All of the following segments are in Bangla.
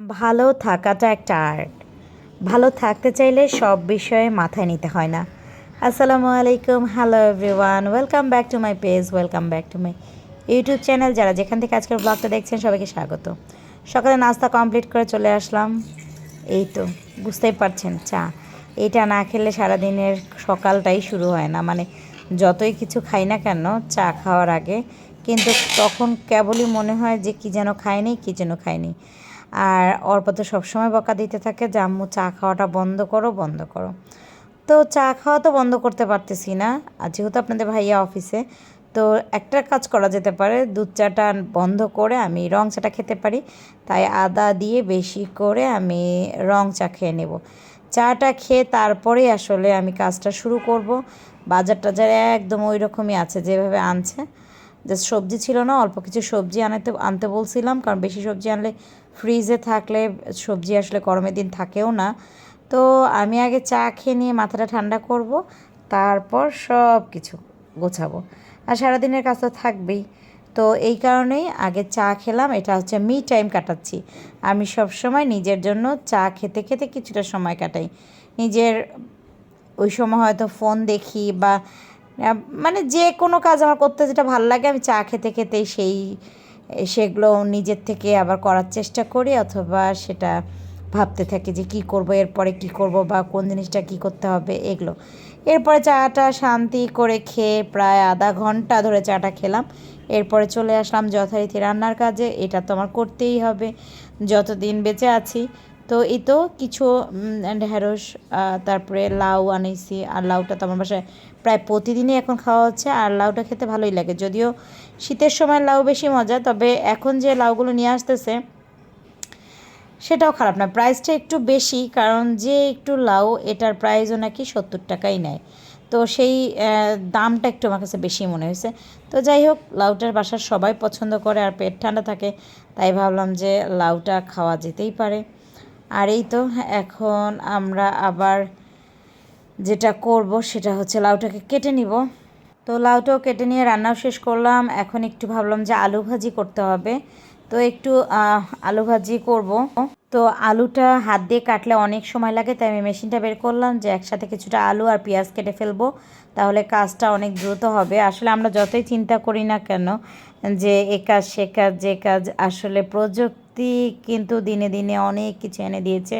ভালো থাকাটা একটা আর্ট। ভালো থাকতে চাইলে সব বিষয়ে মাথায় নিতে হয় না। আসসালামু আলাইকুম, hello everyone, welcome back to my page, welcome back to my YouTube channel. যারা যেখান থেকে আজকের ব্লগটা দেখছেন, সবাইকে স্বাগত। সকালে নাস্তা কমপ্লিট করে চলে আসলাম। এই তো, বুঝতেই পারছেন, চা। এটা না খেলে সারাদিনের সকালটাই শুরু হয় না। মানে যতই কিছু খাই না কেন, চা খাওয়ার আগে। কিন্তু তখন কেবলই মনে হয় যে কি যেন খাইনি, কি যেন খাইনি। আর অর্প তো সবসময় বকা দিতে থাকে যে, আম্মু, চা খাওয়াটা বন্ধ করো বন্ধ করো। তো চা খাওয়া তো বন্ধ করতে পারতেছি না। আর যেহেতু আপনাদের ভাইয়া অফিসে, তো একটা কাজ করা যেতে পারে, দুধ চাটা বন্ধ করে আমি রং চাটা খেতে পারি। তাই আদা দিয়ে বেশি করে আমি রং চা খেয়ে নেব। চাটা খেয়ে তারপরে আসলে আমি কাজটা শুরু করব। বাজার টাজার একদম ওই রকমই আছে, যেভাবে আনছে। জাস্ট সবজি ছিল না, অল্প কিছু সবজি আনাতে আনতে বলছিলাম, কারণ বেশি সবজি আনলে ফ্রিজে থাকলে, সবজি আসলে গরমের দিন থাকেও না। তো আমি আগে চা খেয়ে নিয়ে মাথাটা ঠান্ডা করব, তারপর সব কিছু গোছাবো। আর সারাদিনের কাজ তো থাকবেই। তো এই কারণেই আগে চা খেলাম, এটা হচ্ছে মি টাইম কাটাচ্ছি। আমি সব সময় নিজের জন্য চা খেতে খেতে কিছুটা সময় কাটাই। নিজের, ওই সময় হয়তো ফোন দেখি বা মানে যে কোনো কাজ আমার করতে যেটা ভালো লাগে আমি চা খেতে খেতেই সেই সেগুলো নিজের থেকে আবার করার চেষ্টা করি অথবা সেটা ভাবতে থাকি যে কি করব, এরপরে কি করব বা কোন জিনিসটা কি করতে হবে, এগুলো। এরপরে চাটা শান্তি করে খেয়ে প্রায় আধা ঘণ্টা ধরে চাটা খেলাম। এরপরে চলে আসলাম যথারীতি রান্নার কাজে, এটা তো আমার করতেই হবে, যতদিন বেঁচে আছি। তো এই তো কিছু ঢেঁড়স তারপরে লাউ আনিছি। আর লাউটা তো আমার বাসায় প্রায় প্রতিদিনই এখন খাওয়া হচ্ছে, আর লাউটা খেতে ভালোই লাগে। যদিও শীতের সময় লাউ বেশি মজা, তবে এখন যে লাউগুলো নিয়ে আসতেছে, সেটাও খারাপ না। প্রাইসটা একটু বেশি, কারণ যে একটু লাউ, এটার প্রাইসও নাকি সত্তর টাকাই নেয়। তো সেই দামটা একটু আমার কাছে বেশি মনে হয়েছে। তো যাই হোক, লাউটার বাসার সবাই পছন্দ করে আর পেট ঠান্ডা থাকে, তাই ভাবলাম যে লাউটা খাওয়া যেতেই পারে। আর এই তো, এখন আমরা আবার যেটা করব, সেটা হচ্ছে লাউটাকে কেটে নিব। তো লাউটাও কেটে নিয়ে রান্নাও শেষ করলাম। এখন একটু ভাবলাম যে আলু ভাজি করতে হবে। তো একটু আলু ভাজি করব। তো আলুটা হাত দিয়ে কাটলে অনেক সময় লাগে, তাই আমি মেশিনটা বের করলাম যে একসাথে কিছুটা আলু আর পেঁয়াজ কেটে ফেলব। তাহলে কাজটা অনেক দ্রুত হবে। আসলে আমরা যতই চিন্তা করি না কেন, যে এ কাজ, সে কাজ, যে কাজ, আসলে প্রযুক্তি কিন্তু দিনে দিনে অনেক কিছু এনে দিয়েছে।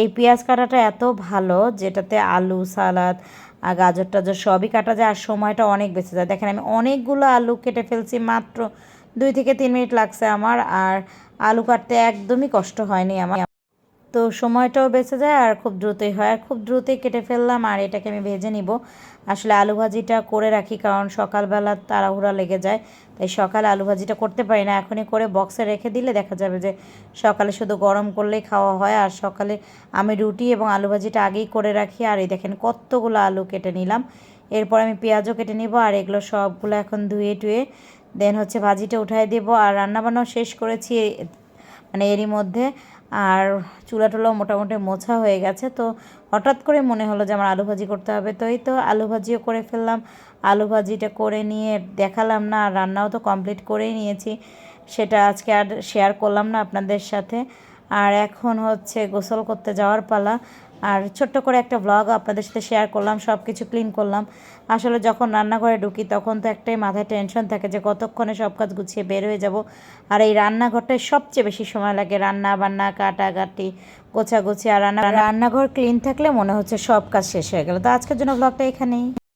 এই পেঁয়াজ কাটাটা এত ভালো যেটাতে আলু, সালাদ আর গাজর টাজর সবই কাটা যায় আর সময়টা অনেক বেঁচে যায়। দেখেন আমি অনেকগুলো আলু কেটে ফেলছি মাত্র দুই থেকে তিন মিনিট লাগছে আমার, আর আলু কাটতে একদমই কষ্ট হয়নি আমার। তো সময়টাও বেঁচে যায় আর খুব দ্রুতই হয়। আর খুব দ্রুতই কেটে ফেললাম আর এটাকে আমি ভেজে নিব। আসলে আলু ভাজিটা করে রাখি কারণ সকালবেলা তাড়াহুড়া লেগে যায়। তাই সকালে আলু ভাজিটা করতে পারি না। এখনই করে বক্সে রেখে দিলে দেখা যাবে যে সকালে শুধু গরম করলেই খাওয়া হয় আর সকালে আমি রুটি এবং আলু ভাজিটা আগেই করে রাখি। আর এই দেখেন কতগুলো আলু কেটে নিলাম। এরপর আমি পেঁয়াজও কেটে নিব আর এগুলো সবগুলো এখন ধুয়ে টুয়ে দেন হচ্ছে ভাজিটা উঠাই দেবো। আর রান্নাবান্নাও শেষ করেছি মানে এরই মধ্যে। আর চুলা টুলাও মোটামুটি মোছা হয়ে গেছে। তো হঠাৎ করে মনে হলো যে আমার আলু ভাজি করতে হবে। তো এই তো আলু ভাজিও করে ফেললাম। আলু ভাজিটা করে নিয়ে দেখালাম না, আর রান্নাও তো কমপ্লিট করেই নিয়েছি। সেটা আজকে আর শেয়ার করলাম না আপনাদের সাথে। আর এখন হচ্ছে গোসল করতে যাওয়ার পালা। আর ছোট্ট করে একটা ব্লগ আপনাদের সাথে শেয়ার করলাম সব কিছু ক্লিন করলাম। আসলে যখন রান্নাঘরে ঢুকি, তখন তো একটাই মাথায় টেনশন থাকে যে কতক্ষণে সব কাজ গুছিয়ে বের হয়ে যাব। আর এই রান্নাঘরটায় সবচেয়ে বেশি সময় লাগে রান্না বান্না, কাটাকাটি, গোছাগুছি আর রান্না রান্নাঘর ক্লিন থাকলে মনে হচ্ছে সব কাজ শেষ হয়ে গেল। তো আজকের জন্য ব্লগটা এখানেই।